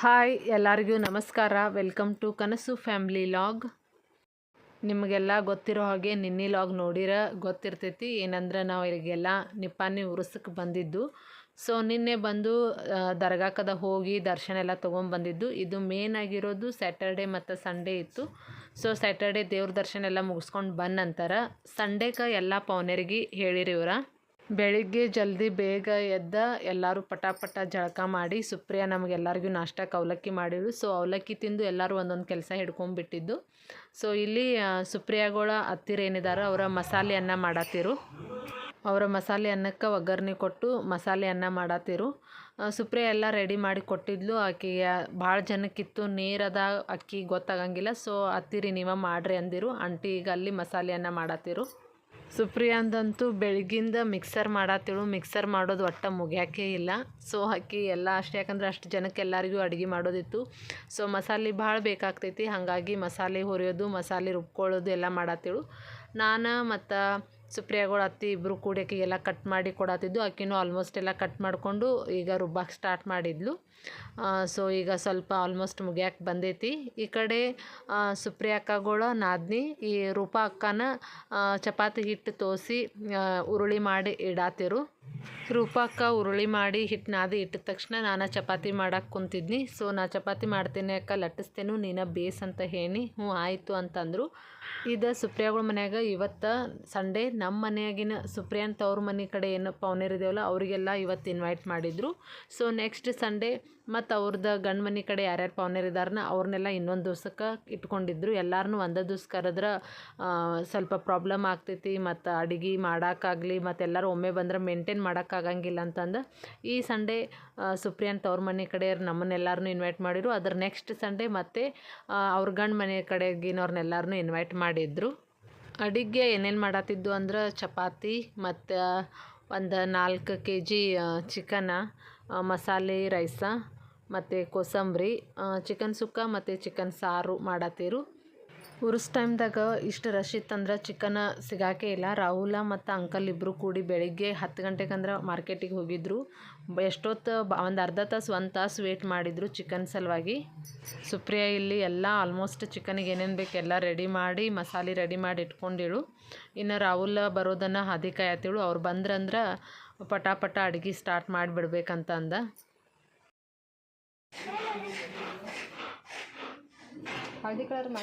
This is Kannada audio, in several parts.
ಹಾಯ್, ಎಲ್ಲರಿಗೂ ನಮಸ್ಕಾರ. Welcome to Kanasu family log. ನಿಮಗೆಲ್ಲ ಗೊತ್ತಿರೋ ಹಾಗೆ ನಿನ್ನೆ ಲಾಗ್ ನೋಡಿರ, ಗೊತ್ತಿರ್ತೈತಿ. ಏನಂದ್ರೆ ನಾವು ಇಲ್ಲಿಗೆಲ್ಲ ನಿಪ್ಪಾನಿ ಉರ್ಸಕ್ಕೆ ಬಂದಿದ್ದು. ಸೊ ನಿನ್ನೆ ಬಂದು ದರ್ಗಾಕದ ಹೋಗಿ ದರ್ಶನ ಎಲ್ಲ ತೊಗೊಂಬಂದಿದ್ದು ಇದು ಮೇನ್ ಆಗಿರೋದು ಸ್ಯಾಟರ್ಡೆ ಮತ್ತು ಸಂಡೇ ಇತ್ತು. ಸೊ ಸ್ಯಾಟರ್ಡೆ ದೇವ್ರ ದರ್ಶನ ಎಲ್ಲ ಮುಗಿಸ್ಕೊಂಡು ಬಂದ ನಂತರ ಸಂಡೇಗೆ ಎಲ್ಲ ಪೌನರಿಗೆ ಹೇಳಿರಿ ಇವ್ರ. ಬೆಳಿಗ್ಗೆ ಜಲ್ದಿ ಬೇಗ ಎದ್ದ ಎಲ್ಲರೂ ಪಟ ಪಟ ಜಳಕ ಮಾಡಿ ಸುಪ್ರಿಯ ನಮಗೆಲ್ಲರಿಗೂ ನಾಷ್ಟಕ್ಕೆ ಅವಲಕ್ಕಿ ಮಾಡಿದ್ರು ಸೊ ಅವಲಕ್ಕಿ ತಿಂದು ಎಲ್ಲರೂ ಒಂದೊಂದು ಕೆಲಸ ಹಿಡ್ಕೊಂಡ್ಬಿಟ್ಟಿದ್ದು. ಸೊ ಇಲ್ಲಿ ಸುಪ್ರಿಯಾಗೋಳ ಹತ್ತಿರ ಏನಿದಾರ ಅವರ ಮಸಾಲೆ ಅನ್ನ ಮಾಡತ್ತಿರು ಅವರ ಮಸಾಲೆ ಅನ್ನಕ್ಕೆ ಒಗ್ಗರಣೆ ಕೊಟ್ಟು ಮಸಾಲೆ ಅನ್ನ ಮಾಡತ್ತಿರು ಸುಪ್ರಿಯ ಎಲ್ಲ ರೆಡಿ ಮಾಡಿ ಕೊಟ್ಟಿದ್ಲು. ಆಕೆಗೆ ಭಾಳ ಜನಕ್ಕಿತ್ತು. ನೀರದ ಅಕ್ಕಿ ಗೊತ್ತಾಗಂಗಿಲ್ಲ. ಸೊ ಹತ್ತಿರಿ ನೀವ ಮಾಡ್ರಿ ಅಂದಿರು. ಆಂಟಿ ಈಗ ಅಲ್ಲಿ ಮಸಾಲೆ ಅನ್ನ ಮಾಡತ್ತಿರು ಸುಪ್ರಿಯಾಂದಂತೂ ಬೆಳಗಿಂದ ಮಿಕ್ಸರ್ ಮಾಡತ್ತಿಳು ಮಿಕ್ಸರ್ ಮಾಡೋದು ಒಟ್ಟು ಮುಗಿಯೋಕೆ ಇಲ್ಲ. ಸೊ, ಅಕ್ಕಿ ಎಲ್ಲ ಅಷ್ಟು. ಯಾಕಂದ್ರೆ ಅಷ್ಟು ಜನಕ್ಕೆ ಎಲ್ಲರಿಗೂ ಅಡುಗೆ ಮಾಡೋದಿತ್ತು. ಸೊ, ಮಸಾಲೆ ಭಾಳ ಬೇಕಾಗ್ತೈತಿ. ಹಾಗಾಗಿ ಮಸಾಲೆ ಹುರಿಯೋದು, ಮಸಾಲೆ ರುಬ್ಕೊಳ್ಳೋದು ಎಲ್ಲ ಮಾಡತ್ತಿಳು ನಾನು ಮತ್ತು ಸುಪ್ರಿಯಾಗಳು ಅತ್ತಿ ಇಬ್ಬರು ಕೂಡಿ ಎಲ್ಲ ಕಟ್ ಮಾಡಿ ಕೊಡತ್ತಿದ್ದು, ಆಕಿನೂ ಆಲ್ಮೋಸ್ಟ್ ಎಲ್ಲ ಕಟ್ ಮಾಡಿಕೊಂಡು ಈಗ ರುಬ್ಬಕ್ಕೆ ಸ್ಟಾರ್ಟ್ ಮಾಡಿದ್ಲು. ಸೊ ಈಗ ಸ್ವಲ್ಪ ಆಲ್ಮೋಸ್ಟ್ ಮುಗಿಯಕ್ಕೆ ಬಂದೈತಿ. ಈ ಕಡೆ ಸುಪ್ರಿಯ ಅಕ್ಕಗಳ ನಾದ್ನಿ, ಈ ರೂಪಾ ಅಕ್ಕನ ಚಪಾತಿ ಹಿಟ್ಟು ತೋಸಿ ಉರುಳಿ ಮಾಡಿ ಇಡಾತಿರು. ರೂಪಕ್ಕ ಉರುಳಿ ಮಾಡಿ ಹಿಟ್ಟು ನಾದಿ ಇಟ್ಟಿದ ತಕ್ಷಣ ನಾನು ಚಪಾತಿ ಮಾಡಕ್ಕೆ ಕುಂತಿದ್ನಿ. ಸೊ ನಾ ಚಪಾತಿ ಮಾಡ್ತೀನಿ ಅಕ್ಕ, ಲಟ್ಟಿಸ್ತೇನು, ನೀನು ಬೇಸ್ ಅಂತ ಹೇಳಿ, ಹ್ಞೂ ಆಯಿತು ಅಂತಂದರು. ಇದು ಸುಪ್ರಿಯಾಗಳ ಮನ್ಯಾಗ ಇವತ್ತು ಸಂಡೇ ನಮ್ಮ ಮನೆಯಾಗಿನ ಸುಪ್ರಿಯಾ ಅಂತ ಅವ್ರ ಮನೆ ಕಡೆ ಏನು ಪೌನೇರಿದೇವಲ್ಲ ಅವರಿಗೆಲ್ಲ ಇವತ್ತು ಇನ್ವೈಟ್ ಮಾಡಿದರು. ಸೊ ನೆಕ್ಸ್ಟ್ ಸಂಡೇ ಮತ್ತು ಅವ್ರದ್ದು ಗಂಡು ಮನೆ ಕಡೆ ಯಾರ್ಯಾರು ಪೌನೇರಿದಾರನ ಅವ್ರನ್ನೆಲ್ಲ ಇನ್ನೊಂದು ದಿವ್ಸಕ್ಕೆ ಇಟ್ಕೊಂಡಿದ್ರು. ಎಲ್ಲರನ್ನೂ ಒಂದೇ ದಿವ್ಸ ಕರೆದ್ರೆ ಸ್ವಲ್ಪ ಪ್ರಾಬ್ಲಮ್ ಆಗ್ತೈತಿ ಮತ್ತು ಅಡುಗೆ ಮಾಡೋಕ್ಕಾಗಲಿ ಮತ್ತು ಎಲ್ಲರೂ ಒಮ್ಮೆ ಬಂದ್ರೆ ಮೇಂಟೈನ್ ಮಾಡೋಕ್ಕಾಗಂಗಿಲ್ಲ ಅಂತಂದು. ಈ ಸಂಡೇ ಸುಪ್ರಿಯಾನ್ ಅವ್ರ ಮನೆ ಕಡೆಯವ್ರು ನಮ್ಮನ್ನೆಲ್ಲರನ್ನೂ ಇನ್ವೈಟ್ ಮಾಡಿದ್ರು. ಅದರ ನೆಕ್ಸ್ಟ್ ಸಂಡೇ ಮತ್ತೆ ಅವ್ರ ಗಂಡ ಮನೆ ಕಡೆಗಿನವ್ರನ್ನೆಲ್ಲರನ್ನೂ ಇನ್ವೈಟ್ ಮಾಡಿದ್ರು. ಅಡುಗೆ ಏನೇನು ಮಾಡತ್ತಿದ್ದು ಅಂದ್ರೆ ಚಪಾತಿ ಮತ್ತು ಒಂದು ನಾಲ್ಕು ಕೆ ಜಿ ಚಿಕನ ಮಸಾಲೆ, ರೈಸ, ಮತ್ತು ಕೋಸಂಬರಿ ಚಿಕನ್ ಸುಕ್ಕ ಮತ್ತು ಚಿಕನ್ ಸಾರು ಮಾಡತ್ತೀರು ಉರ್ಸ್ ಟೈಮ್ದಾಗ ಇಷ್ಟು ರಶ್ ಇತ್ತಂದ್ರೆ ಚಿಕನ್ ಸಿಗಾಕೆ ಇಲ್ಲ. ರಾಹುಲ ಮತ್ತು ಅಂಕಲ್ ಇಬ್ಬರು ಕೂಡಿ ಬೆಳಿಗ್ಗೆ ಹತ್ತು ಗಂಟೆಗಂದ್ರೆ ಮಾರ್ಕೆಟಿಗೆ ಹೋಗಿದ್ರು. ಬ- ಎಷ್ಟೊತ್ತು ಬ, ಒಂದು ಅರ್ಧ ತಾಸು, ಒಂದು ತಾಸು ವೇಟ್ ಮಾಡಿದರು ಚಿಕನ್ ಸಲುವಾಗಿ. ಸುಪ್ರಿಯಾ ಇಲ್ಲಿ ಎಲ್ಲ ಆಲ್ಮೋಸ್ಟ್ ಚಿಕನಿಗೆ ಏನೇನು ಬೇಕು ಎಲ್ಲ ರೆಡಿ ಮಾಡಿ, ಮಸಾಲೆ ರೆಡಿ ಮಾಡಿ ಇಟ್ಕೊಂಡಿಳು ಇನ್ನು ರಾಹುಲ್ ಬರೋದನ್ನು ಹಾದಿ ಕಾಯತ್ತಿಳು ಅವ್ರು ಬಂದ್ರಂದ್ರೆ ಪಟಾಪಟ ಅಡ್ಗೆ ಸ್ಟಾರ್ಟ್ ಮಾಡಿಬಿಡ್ಬೇಕಂತ ಅಂದ.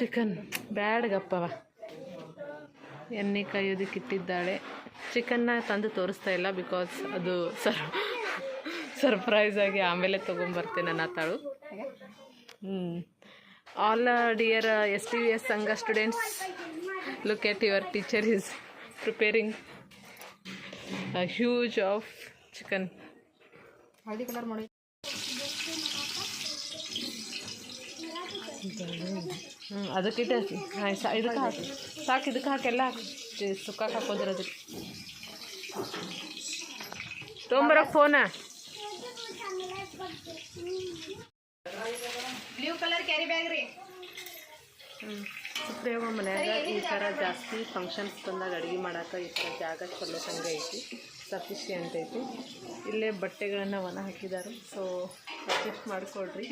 ಚಿಕನ್. ಬ್ಯಾಡ್ಗಪ್ಪವ ಎಣ್ಣೆ ಕಾಯೋದಕ್ಕೆ ಇಟ್ಟಿದ್ದಾಳೆ. ಚಿಕನ್ನ ತಂದು ತೋರಿಸ್ತಾ ಇಲ್ಲ ಬಿಕಾಸ್ ಅದು ಸರ್ ಸರ್ಪ್ರೈಸ್ ಆಗಿ ಆಮೇಲೆ ತೊಗೊಂಬರ್ತೇನೆ ನನ್ನ ಹ್ಞೂ all dear S T V S ಸಂಘ students look at your teacher is preparing huge of chicken ಹಳದಿ ಕಲರ್ ಮಾಡಿ. ಹ್ಞೂ ಅದಕ್ಕೆ ಇಟ್ಟು ಹಾಂ ಸಾ ಇದಕ್ಕೆ ಹಾಕಿ. ಸಾಕು ಇದಕ್ಕೆ ಹಾಕೆಲ್ಲ ಹಾಕಿ. ಸುಕ್ಕಕ್ಕೆ ಹಾಕೋದ್ರ ಅದಕ್ಕೆ ತೊಗೊಂಬರಕ್ಕೆ phone. Blue colour carry bag ರೀ. ಸುಪ್ರಿಯಮ್ಮ ಮನ್ಯಾಗ ಈ ಥರ ಜಾಸ್ತಿ ಫಂಕ್ಷನ್ಸ್ ಬಂದಾಗ ಅಡುಗೆ ಮಾಡೋಕೆ ಈ ಥರ ಜಾಗ ಚಲೋ ಸಂಗ ಐತಿ ಸಫಿಷಿಯಂಟ್ ಐತಿ. ಇಲ್ಲೇ ಬಟ್ಟೆಗಳನ್ನು ಒಣ ಹಾಕಿದ್ದಾರೆ ಸೊ ಅಡ್ಜಸ್ಟ್ ಮಾಡಿಕೊಡ್ರಿ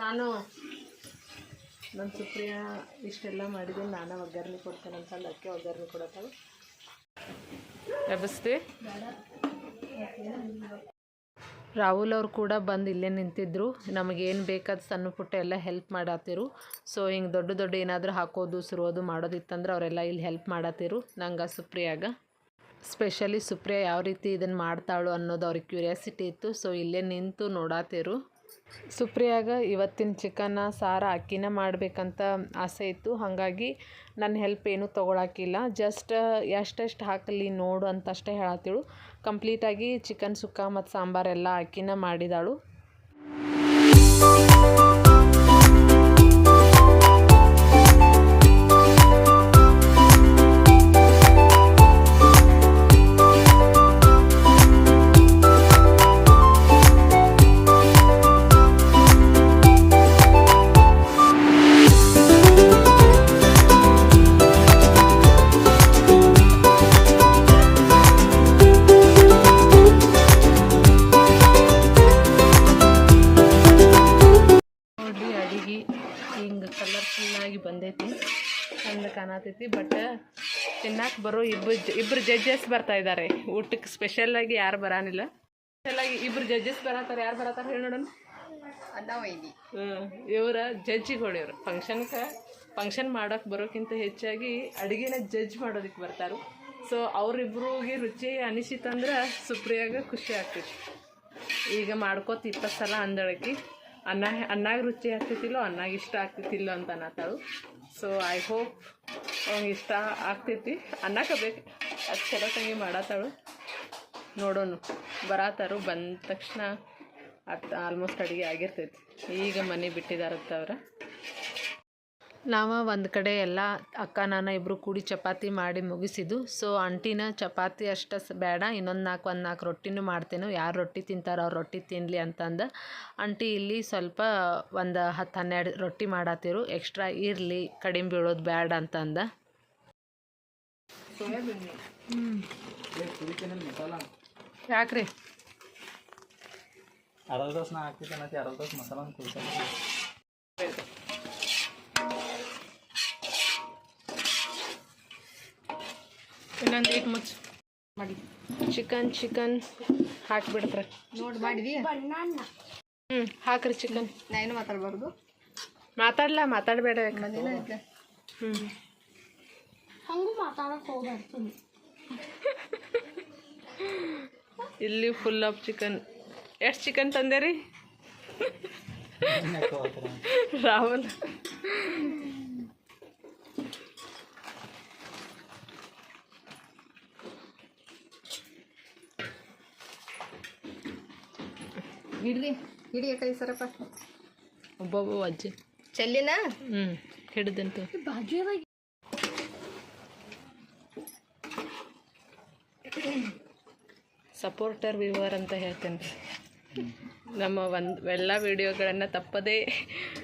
ನಾನು ನನ್ನ ಸುಪ್ರಿಯ ಇಷ್ಟೆಲ್ಲ ಮಾಡಿದೆ ನಾನು ಒಗ್ಗರಣೆ ಕೊಡ್ತೇನೆ ಅಂತ ಅದಕ್ಕೆ ಒಗ್ಗರಣೆ ಕೊಡತ್ತಾಳು ಎಬ್ಬಿಸ್ತಿ ರಾಹುಲ್ ಅವ್ರು ಕೂಡ ಬಂದು ಇಲ್ಲೇ ನಿಂತಿದ್ರು. ನಮಗೇನು ಬೇಕಾದ ಸಣ್ಣ ಪುಟ್ಟ ಎಲ್ಲ ಹೆಲ್ಪ್ ಮಾಡತ್ತಿರು ಸೊ ಹಿಂಗೆ ದೊಡ್ಡ ದೊಡ್ಡ ಏನಾದರೂ ಹಾಕೋದು ಸುರೋದು ಮಾಡೋದಿತ್ತಂದ್ರೆ ಅವರೆಲ್ಲ ಇಲ್ಲಿ ಹೆಲ್ಪ್ ಮಾಡತ್ತಿರು ನಂಗೆ ಸುಪ್ರಿಯಾಗ. ಸ್ಪೆಷಲಿ ಸುಪ್ರಿಯಾ ಯಾವ ರೀತಿ ಇದನ್ನು ಮಾಡ್ತಾಳು ಅನ್ನೋದು ಅವ್ರಿಗೆ ಕ್ಯೂರಿಯಾಸಿಟಿ ಇತ್ತು. ಸೊ ಇಲ್ಲೇ ನಿಂತು ನೋಡಾತಿರು. ಸುಪ್ರಿಯಾಗ ಇವತ್ತಿನ ಚಿಕನ್ನ ಸಾರ ಅಕ್ಕಿನ ಮಾಡಬೇಕಂತ ಆಸೆ ಇತ್ತು. ಹಾಗಾಗಿ ನನ್ನ ಹೆಲ್ಪ್ ಏನೂ ತೊಗೊಳಕ್ಕಿಲ್ಲ ಜಸ್ಟ್ ಎಷ್ಟೆಷ್ಟು ಹಾಕಲಿ ನೋಡು ಅಂತಷ್ಟೇ ಹೇಳತ್ತಿಳು ಕಂಪ್ಲೀಟಾಗಿ ಚಿಕನ್ ಸುಕ್ಕ ಮತ್ತು ಸಾಂಬಾರೆಲ್ಲ ಅಕ್ಕಿನ ಮಾಡಿದಾಳು. ಚೆನ್ನಾಗಿ ಬಂದೈತಿ ಚಂದ ಕಾಣತೈತಿ ಬಟ್ ತಿನ್ನಕ್ಕೆ ಬರೋ ಇಬ್ಬರು ಇಬ್ಬರು ಜಡ್ಜಸ್ ಬರ್ತಾ ಇದ್ದಾರೆ ಊಟಕ್ಕೆ ಸ್ಪೆಷಲಾಗಿ ಯಾರು ಬರಾನಿಲ್ಲ. ಸ್ಪೆಷಲಾಗಿ ಇಬ್ಬರು ಜಡ್ಜಸ್ ಬರತ್ತಾರೆ ಯಾರು ಬರತ್ತಾರೆ ಹೇಳಿ ನೋಡೋಣ. ವೈದಿ ಒಯ್ದಿ ಇವರ ಇವ್ರ ಜಡ್ಜಿಗಳು ಇವ್ರು. ಫಂಕ್ಷನ್ಗೆ ಫಂಕ್ಷನ್ ಮಾಡೋಕೆ ಬರೋಕ್ಕಿಂತ ಹೆಚ್ಚಾಗಿ ಅಡುಗೆನ ಜಡ್ಜ್ ಮಾಡೋದಕ್ಕೆ ಬರ್ತಾರೆ. ಸೊ ಅವ್ರಿಬ್ರಿಗೆ ರುಚಿ ಅನಿಸಿತಂದ್ರೆ ಸುಪ್ರಿಯಾಗ ಖುಷಿ ಆಗ್ತೈತಿ. ಈಗ ಮಾಡ್ಕೋತ ಇಪ್ಪತ್ತು ಸಲ ಅಂದಳಕಿ. ಅನ್ನ ಅನ್ನಾಗ ರುಚಿ ಆಗ್ತಿತ್ತಿಲ್ಲೋ, ಅನ್ನಾಗ ಇಷ್ಟ ಆಗ್ತಿತ್ತಿಲ್ಲೋ ಅಂತ ಅನ್ನತ್ತಾಳು. ಸೊ ಐ ಹೋಪ್ ಅವ್ನಿಗೆ ಇಷ್ಟ ಆಗ್ತೈತಿ ಅನ್ನಕ್ಕೆ ಬೇಕು, ಅದು ಚಲೋ ತಂಗಿ ಮಾಡತ್ತಾಳು. ನೋಡೋಣ ಬರತ್ತಾರು, ಬಂದ ತಕ್ಷಣ ಅಟ್ ಆಲ್ಮೋಸ್ಟ್ ಅಡುಗೆ ಆಗಿರ್ತೈತಿ. ಈಗ ಮನೆ ಬಿಟ್ಟಿದಾರಂತ ಅವ್ರ ನಾವು ಒಂದು ಕಡೆ ಎಲ್ಲ ಅಕ್ಕ, ನಾನು ಇಬ್ಬರು ಕೂಡಿ ಚಪಾತಿ ಮಾಡಿ ಮುಗಿಸಿದ್ದು. ಸೊ ಅಂಟಿನ ಚಪಾತಿ ಅಷ್ಟು ಬೇಡ, ಇನ್ನೊಂದು ನಾಲ್ಕು ಒಂದು ನಾಲ್ಕು ರೊಟ್ಟಿನೂ ಮಾಡ್ತೇನೆ. ಯಾರು ರೊಟ್ಟಿ ತಿಂತಾರೋ ಅವ್ರು ರೊಟ್ಟಿ ತಿನ್ನಲಿ ಅಂತಂದು. ಅಂಟಿ ಇಲ್ಲಿ ಸ್ವಲ್ಪ ಒಂದು ಹತ್ತು, ಹನ್ನೆರಡು ರೊಟ್ಟಿ ಮಾಡತ್ತಿರು ಎಕ್ಸ್ಟ್ರಾ ಇರಲಿ, ಕಡಿಮೆ ಬೀಳೋದು ಬೇಡ ಅಂತಂದ. ಯಾಕ್ರಿ? ಅರ್ಧ ದೋಸೆ ಹಾಕ್ತಿದ್ದೆ ಮಸಾಲ ಇನ್ನೊಂದು ಇಟ್ಟು ಮುಚ್ಚು. ಮಾಡಿ. ಚಿಕನ್ ಚಿಕನ್ ಹಾಕಿಬಿಡ್ತಾರೆ ನೋಡಿ ಮಾಡಿದಿ? ಹ್ಞೂ ಹಾಕ್ರಿ ಚಿಕನ್. ನಾ ಏನು ಮಾತಾಡ್ಬಾರ್ದು? ಮಾತಾಡ್ಲ ಮಾತಾಡಬೇಡ ಹ್ಞೂ ಹಂಗೂ ಮಾತಾಡಕ್ಕೆ ಹೋಗ್ಬಾರ್ದು. ಇಲ್ಲಿ ಫುಲ್ ಆಫ್ ಚಿಕನ್ ಎಷ್ಟು ಚಿಕನ್ ತಂದೆ ರೀ ರಾಹುಲ್. ಹಿಡ್ರಿ ಹಿಡಿಯ ಕೈ ಸರಪ್ಪ ಒಬ್ಬೊಬ್ಬ ಅಜ್ಜಿ. ಚೆಲ್ಲಿನ? ಹ್ಞೂ ಬಾಜುವಾಗಿ. ಸಪೋರ್ಟರ್ ವ್ಯೂವರ್ ಅಂತ ಹೇಳ್ತೇನೆ. ನಮ್ಮ ಒಂದು ಎಲ್ಲ ವಿಡಿಯೋಗಳನ್ನು ತಪ್ಪದೇ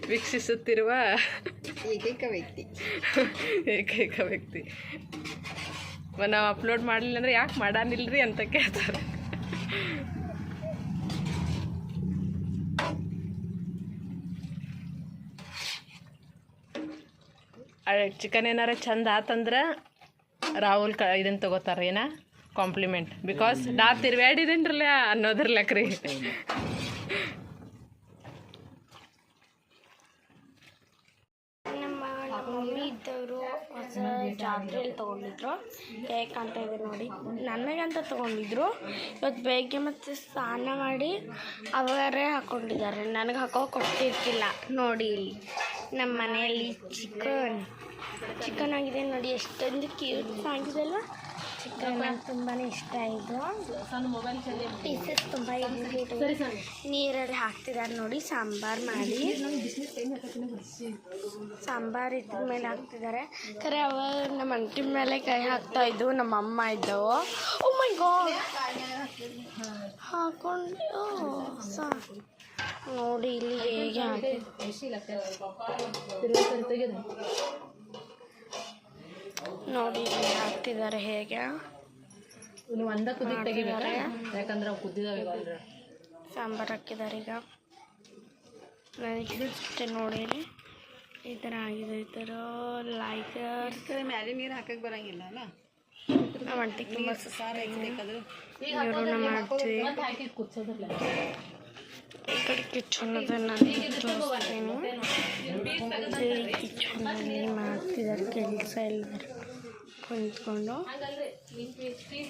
ವೀಕ್ಷಿಸುತ್ತಿರುವ ಏಕೈಕ ವ್ಯಕ್ತಿ. ಏಕೈಕ ವ್ಯಕ್ತಿ. ನಾವು ಅಪ್ಲೋಡ್ ಮಾಡಲಿಲ್ಲ ಅಂದ್ರೆ ಯಾಕೆ ಮಾಡಾನಿಲ್ರಿ ಅಂತ ಕೇಳ್ತಾರೆ. ಚಿಕನ್ ಏನಾರ ಚಂದ ಆತಂದ್ರೆ ರಾಹುಲ್ ಕ ಇದನ್ನು ತಗೋತಾರೆ ಏನ? ಕಾಂಪ್ಲಿಮೆಂಟ್ ಬಿಕಾಸ್ ನಾ ತಿರ್ವ್ಯಾಡಿದೇನ್ರಲ್ಲ ಅನ್ನೋದ್ರ ಮಮ್ಮಿ ಇದ್ದವರು ಹೊಸ ಜಾತ್ರೆಯಲ್ಲಿ ತೊಗೊಂಡಿದ್ರು. ಕೇಕ್ ಅಂತ ಇದೆ ನೋಡಿ. ನನಗಂತ ತೊಗೊಂಡಿದ್ರು. ಇವತ್ತು ಬೆಳಗ್ಗೆ ಮತ್ತು ಸ್ನಾನ ಮಾಡಿ ಅವರೇ ಹಾಕ್ಕೊಂಡಿದ್ದಾರೆ ನನಗೆ ಹಾಕೋ ಕೊಟ್ಟಿರ್ತಿಲ್ಲ. ನೋಡಿ ಇಲ್ಲಿ. ನಮ್ಮ ಮನೆಯಲ್ಲಿ ಚಿಕನ್. ಚಿಕನ್ ಆಗಿದೆ ನೋಡಿ ಎಷ್ಟೊಂದು ಕ್ಯೂಟ್ ಆಗಿದೆ ಅಲ್ವಾ ಚಿಕನ್ ತುಂಬಾ ಇಷ್ಟ ಆಯಿತು ಪೀಸಸ್ ತುಂಬ ನೀರಲ್ಲಿ ಹಾಕ್ತಿದ್ದಾರೆ ನೋಡಿ ಸಾಂಬಾರು ಮಾಡಿ. ಸಾಂಬಾರು ಇದ್ರ ಮೇಲೆ ಹಾಕ್ತಿದ್ದಾರೆ ಖರೆ ಅವ ನಮ್ಮ ಅಂಟಿ ಮೇಲೆ ಕೈ ಹಾಕ್ತಾ ಇದ್ವು ನಮ್ಮ ಅಮ್ಮ ಇದ್ದವು. ಓ ಮೈ ಗಾಡ್ ಹಾಕೊಂಡು ಸಾ ನೋಡಿ ಇಲ್ಲಿ ಹೇಗೆ ಹಾಕಿ. ನೋಡಿ ಇಲ್ಲಿ ಹಾಕ್ತಿದ್ದಾರೆ ಹೇಗೆ. ಇನ್ನು ಒಂದ ಕುದಿ ತೆಗಿಬೇಕ? ಯಾಕಂದ್ರೆ ಅವು ಕುದ್ದಿದಾವೆ ಸಾಂಬಾರು ಹಾಕಿದ್ದಾರೆ ಈಗ. ನನಗೆ ಅಷ್ಟೇ ನೋಡಿರಿ ಈ ಥರ ಆಗಿದೆ ಈ ಥರ ಲೈಕರ್ ಮ್ಯಾಲೆ ನೀರು ಹಾಕಕ್ಕೆ ಬರಂಗಿಲ್ಲ ಅಲ್ಲ? ನಮ್ಮ ಅಂಟಿಗೆ ತುಂಬ ಸಾರು ಬೇಕಾದ್ರೆ? ಇವ್ರನ್ನ ಮಾಡ್ತೀವಿ. ಹಾಕಿ ಕುದಿಸೋದಿಲ್ಲ ಈ ಕಡೆ ಕಿಚನದ ನಾನು ತೋರಿಸ್ತೀನಿ ಕಿಚನಲ್ಲಿ ಮಾಡ್ತಿದ್ದಾರೆ ಕೆಲಸ ಎಲ್ಲರೂ ಕುಂತ್ಕೊಂಡು ಇನ್ನೊಂದ್ಸಲ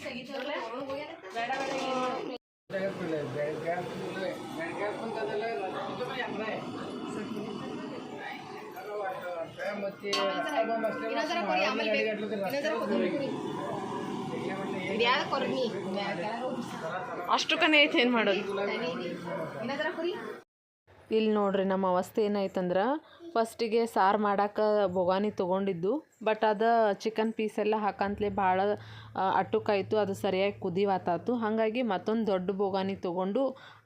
ಕೊಡಿ ಕನೆ ಐತೆ ಏನು ಮಾಡೋದು. ಇಲ್ಲಿ ನೋಡ್ರಿ ನಮ್ಮ ಅವಸ್ಥೆ ಏನಾಯ್ತಂದ್ರೆ ಫಸ್ಟಿಗೆ ಸಾರು ಮಾಡಕ್ಕೆ ಬೊಗಾನಿ ತೊಗೊಂಡಿದ್ದು ಬಟ್ ಅದು ಚಿಕನ್ ಪೀಸ್ ಎಲ್ಲ ಹಾಕಂತಲೇ ಭಾಳ ಅಟ್ಟುಕಾಯ್ತು ಅದು ಸರಿಯಾಗಿ ಕುದಿವಾತಾತು. ಹಾಗಾಗಿ ಮತ್ತೊಂದು ದೊಡ್ಡ ಬೊಗಾನಿ ತೊಗೊಂಡು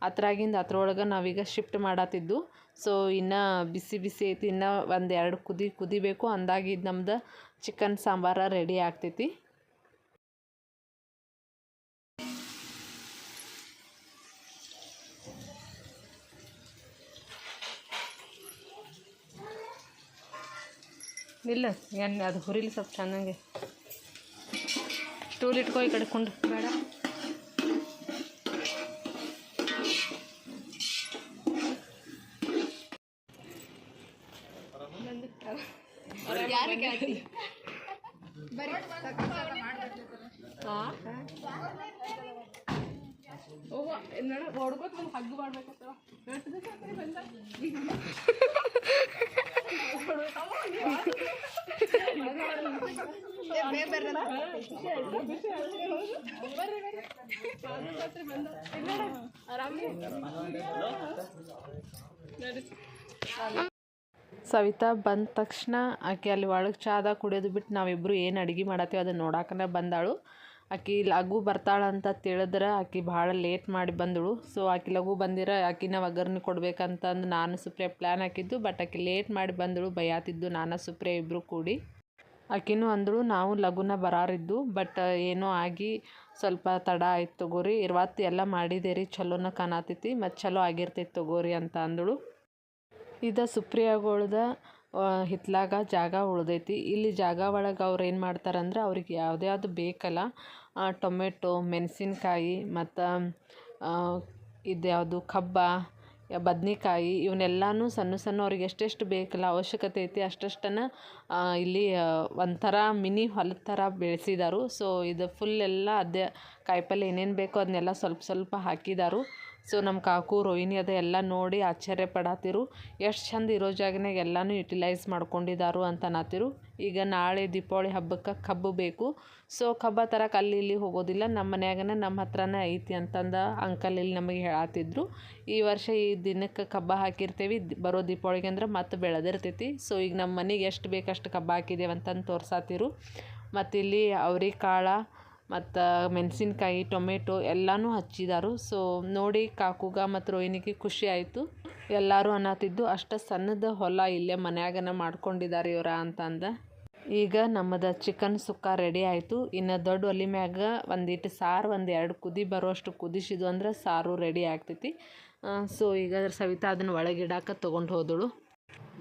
ಅದ್ರಾಗಿಂದ ಅದ್ರೊಳಗೆ ನಾವೀಗ ಶಿಫ್ಟ್ ಮಾಡತ್ತಿದ್ದು ಸೊ ಇನ್ನು ಬಿಸಿ ಬಿಸಿ ಐತಿ ಇನ್ನೂ ಒಂದು ಎರಡು ಕುದಿ ಕುದಿಬೇಕು ಅಂದಾಗಿದ್ದು ನಮ್ದು ಚಿಕನ್ ಸಾಂಬಾರ ರೆಡಿ ಆಗ್ತೈತಿ. ಇಲ್ಲ ಎಣ್ಣೆ ಅದು ಹುರಿಲಿ ಸ್ವಲ್ಪ ಚೆನ್ನಾಗಿ ಸ್ಟೂಲ್ ಇಟ್ಕೋ ಈ ಕಡೆ ಕುಂಡು. ಬೇಡ. ಸವಿತಾ ಬಂದ ತಕ್ಷಣ ಆಕೆ ಅಲ್ಲಿ ಒಳಗೆ ಚಾದ ಕುಡಿಯೋದು ಬಿಟ್ಟು ನಾವಿಬ್ಬರು ಏನು ಅಡುಗೆ ಮಾಡತ್ತೀವಿ ಅದನ್ನು ನೋಡಾಕನ ಬಂದಾಳು. ಆಕಿ ಲಘು ಬರ್ತಾಳಂತ ತಿಳಿದ್ರೆ ಆಕಿ ಭಾಳ ಲೇಟ್ ಮಾಡಿ ಬಂದಳು. ಸೊ ಆಕಿ ಲಘು ಬಂದಿರ ಆಕಿನ ಒಗ್ಗರಣೆ ಕೊಡ್ಬೇಕಂತಂದು ನಾನು ಸುಪ್ರಿಯ ಪ್ಲ್ಯಾನ್ ಹಾಕಿದ್ದು ಬಟ್ ಆಕಿ ಲೇಟ್ ಮಾಡಿ ಬಂದಳು, ಬೈಯಾತಿದ್ದು ನಾನು ಸುಪ್ರಿಯ ಇಬ್ಬರು ಕೂಡಿ. ಆಕಿನೂ ಅಂದಳು, ನಾವು ಲಘುನ ಬರಾರಿದ್ದು ಬಟ್ ಏನೋ ಆಗಿ ಸ್ವಲ್ಪ ತಡ ಆಯ್ತು ತಗೋರಿ, ಇರ್ವತ್ತು ಎಲ್ಲ ಮಾಡಿದೆ ರೀ ಚಲೋನ ಕಾಣತೈತಿ ಮತ್ತು ಚಲೋ ಆಗಿರ್ತೈತಿ ತಗೋರಿ ಅಂತ ಅಂದಳು. ಇದು ಸುಪ್ರಿಯಾಗಳ್ದ ಹಿತ್ಲಾಗ ಜಾಗ ಉಳ್ದೈತಿ. ಇಲ್ಲಿ ಜಾಗ ಒಳಗೆ ಅವ್ರು ಏನು ಮಾಡ್ತಾರಂದ್ರೆ ಅವ್ರಿಗೆ ಯಾವುದೇ ಅದು ಬೇಕಲ್ಲ. ಟೊಮೆಟೊ, ಮೆಣಸಿನ್ಕಾಯಿ ಮತ್ತು ಇದು ಯಾವುದು ಕಬ್ಬ ಬದ್ನೆಕಾಯಿ ಇವನ್ನೆಲ್ಲನೂ ಸಣ್ಣ ಸಣ್ಣ ಅವ್ರಿಗೆ ಎಷ್ಟೆಷ್ಟು ಬೇಕಲ್ಲ, ಅವಶ್ಯಕತೆ ಐತಿ ಅಷ್ಟಷ್ಟನ್ನು ಇಲ್ಲಿ ಒಂಥರ ಮಿನಿ ಹೊಲದ ಥರ ಬೆಳೆಸಿದಾರು. ಸೊ, ಇದು ಫುಲ್ ಎಲ್ಲ ಅದೇ ಕಾಯಿಪಲ್ಲೆ ಏನೇನು ಬೇಕೋ ಅದನ್ನೆಲ್ಲ ಸ್ವಲ್ಪ ಸ್ವಲ್ಪ ಹಾಕಿದಾರು. ಸೊ ನಮ್ಮ ಕಾಕು, ರೋಹಿಣಿ ಅದು ಎಲ್ಲ ನೋಡಿ ಆಶ್ಚರ್ಯ ಪಡಾತಿರು ಎಷ್ಟು ಚಂದ ಇರೋ ಜಾಗನಾಗ ಎಲ್ಲನೂ ಯುಟಿಲೈಸ್ ಮಾಡ್ಕೊಂಡಿದ್ದಾರು ಅಂತ ಅನ್ನತ್ತಿರು ಈಗ ನಾಳೆ ದೀಪಾವಳಿ ಹಬ್ಬಕ್ಕೆ ಕಬ್ಬು ಬೇಕು. ಸೊ ಕಬ್ಬ ತರಕ್ಕೆ ಅಲ್ಲಿ ಇಲ್ಲಿ ಹೋಗೋದಿಲ್ಲ. ನಮ್ಮ ಮನ್ಯಾಗನ ನಮ್ಮ ಹತ್ರನೇ ಐತಿ ಅಂತಂದ ಅಂಕಲ್ ಇಲ್ಲಿ ನಮಗೆ ಹೇಳತ್ತಿದ್ರು ಈ ವರ್ಷ ಈ ದಿನಕ್ಕೆ ಕಬ್ಬ ಹಾಕಿರ್ತೇವೆ. ಬರೋ ದೀಪಾವಳಿಗೆ ಅಂದ್ರೆ ಮತ್ತೆ ಬೆಳೆದಿರ್ತೈತಿ. ಸೊ ಈಗ ನಮ್ಮ ಮನೆಗೆ ಎಷ್ಟು ಬೇಕಷ್ಟು ಕಬ್ಬ ಹಾಕಿದ್ದೇವೆ ಅಂತಂದು ತೋರ್ಸಾತಿರು. ಮತ್ತಿಲ್ಲಿ ಇಲ್ಲಿ ಅವ್ರೆಕಾಳು ಮತ್ತು ಮೆಣಸಿನ್ಕಾಯಿ, ಟೊಮೆಟೊ ಎಲ್ಲನೂ ಹಚ್ಚಿದಾರು. ಸೊ ನೋಡಿ ಕಾಕುಗ ಮತ್ತು ರೋಹಿಣಿಗೆ ಖುಷಿ ಆಯಿತು. ಎಲ್ಲರೂ ಅನ್ನತ್ತಿದ್ದು ಅಷ್ಟು ಸಣ್ಣದ ಹೊಲ ಇಲ್ಲೇ ಮನ್ಯಾಗನ ಮಾಡ್ಕೊಂಡಿದ್ದಾರೆ ಇವರ ಅಂತಂದ. ಈಗ ನಮ್ಮದು ಚಿಕನ್ ಸುಕ್ಕ ರೆಡಿ ಆಯಿತು. ಇನ್ನು ದೊಡ್ಡ ಒಲೆ ಮ್ಯಾಗ ಒಂದಿಟ್ಟು ಸಾರು, ಒಂದು ಎರಡು ಕುದಿ ಬರುವಷ್ಟು ಕುದಿಸಿದ್ವು ಅಂದ್ರೆ ಸಾರು ರೆಡಿ ಆಗ್ತೈತಿ. ಸೊ ಈಗ ಸವಿತಾ ಅದನ್ನು ಒಳಗಿಡಾಕ ತೊಗೊಂಡು ಹೋದಳು.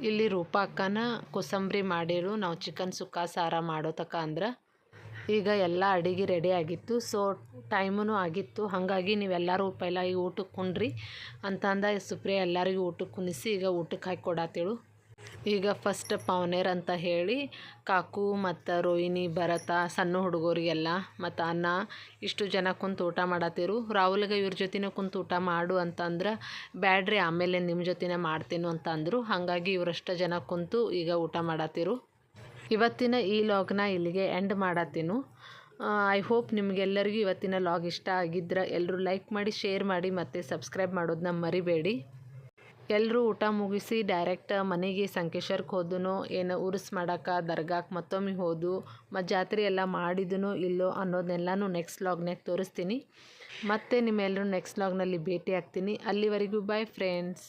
ಇಲ್ಲಿ ರೂಪಾಕ್ಕನ ಕೋಸಂಬರಿ ಮಾಡಿರು. ನಾವು ಚಿಕನ್ ಸುಕ್ಕ ಸಾರ ಮಾಡೋ ತಕ ಅಂದ್ರೆ. ಈಗ ಎಲ್ಲ ಅಡಿಗೆ ರೆಡಿ ಆಗಿತ್ತು. ಸೊ ಟೈಮೂ ಆಗಿತ್ತು. ಹಾಗಾಗಿ ನೀವೆಲ್ಲರೂ ಪೈಲ ಈಗ ಊಟಕ್ಕೆ ಕುಣ್ರಿ ಅಂತಂದ ಸುಪ್ರಿಯ ಎಲ್ಲರಿಗೂ ಊಟಕ್ಕೆ ಕುಣಿಸಿ ಈಗ ಊಟಕ್ಕೆ ಹಾಕಿ ಕೊಡತ್ತೇಳು ಈಗ ಫಸ್ಟ್ ಪವನೇರ್ ಅಂತ ಹೇಳಿ, ಕಾಕು ಮತ್ತು ರೋಹಿಣಿ ಭರತ ಸಣ್ಣ ಹುಡುಗರಿಗೆಲ್ಲ ಮತ್ತು ಅನ್ನ ಇಷ್ಟು ಜನ ಕುಂತು ಊಟ ಮಾಡತ್ತಿರು ರಾಹುಲ್ಗೆ ಇವ್ರ ಜೊತೆನೇ ಕುಂತು ಊಟ ಮಾಡು ಅಂತಂದ್ರೆ, ಬ್ಯಾಡ್ರಿ ಆಮೇಲೆ ನಿಮ್ಮ ಜೊತೆನೇ ಮಾಡ್ತೀನು ಅಂತ ಅಂದರು ಹಾಗಾಗಿ ಇವರಷ್ಟು ಜನ ಕುಂತು ಈಗ ಊಟ ಮಾಡತ್ತಿರು ಇವತ್ತಿನ ಈ ಲಾಗ್ನ ಇಲ್ಲಿಗೆ ಎಂಡ್ ಮಾಡತ್ತೀನು. ಐ ಹೋಪ್ ನಿಮಗೆಲ್ಲರಿಗೂ ಇವತ್ತಿನ ಲಾಗ್ ಇಷ್ಟ ಆಗಿದ್ರೆ ಎಲ್ಲರೂ ಲೈಕ್ ಮಾಡಿ ಶೇರ್ ಮಾಡಿ ಮತ್ತು ಸಬ್ಸ್ಕ್ರೈಬ್ ಮಾಡೋದನ್ನ ಮರಿಬೇಡಿ. ಎಲ್ಲರೂ ಊಟ ಮುಗಿಸಿ ಡೈರೆಕ್ಟ್ ಮನೆಗೆ ಸಂಕೇಶ್ವರಕ್ಕೆ ಹೋದನು, ಏನು ಉರುಸ್ ಮಾಡಕ್ಕೆ ದರ್ಗಾಕ್ಕೆ ಮತ್ತೊಮ್ಮೆ ಹೋದು ಮತ್ತು ಜಾತ್ರೆ ಎಲ್ಲ ಮಾಡಿದನೋ ಇಲ್ಲೋ ಅನ್ನೋದನ್ನೆಲ್ಲನೂ ನೆಕ್ಸ್ಟ್ ಲಾಗ್ನಾಗ ತೋರಿಸ್ತೀನಿ. ಮತ್ತೆ ನಿಮ್ಮೆಲ್ಲರೂ ನೆಕ್ಸ್ಟ್ ಲಾಗ್ನಲ್ಲಿ ಭೇಟಿ ಆಗ್ತೀನಿ. ಅಲ್ಲಿವರೆಗೂ ಬಾಯ್ ಫ್ರೆಂಡ್ಸ್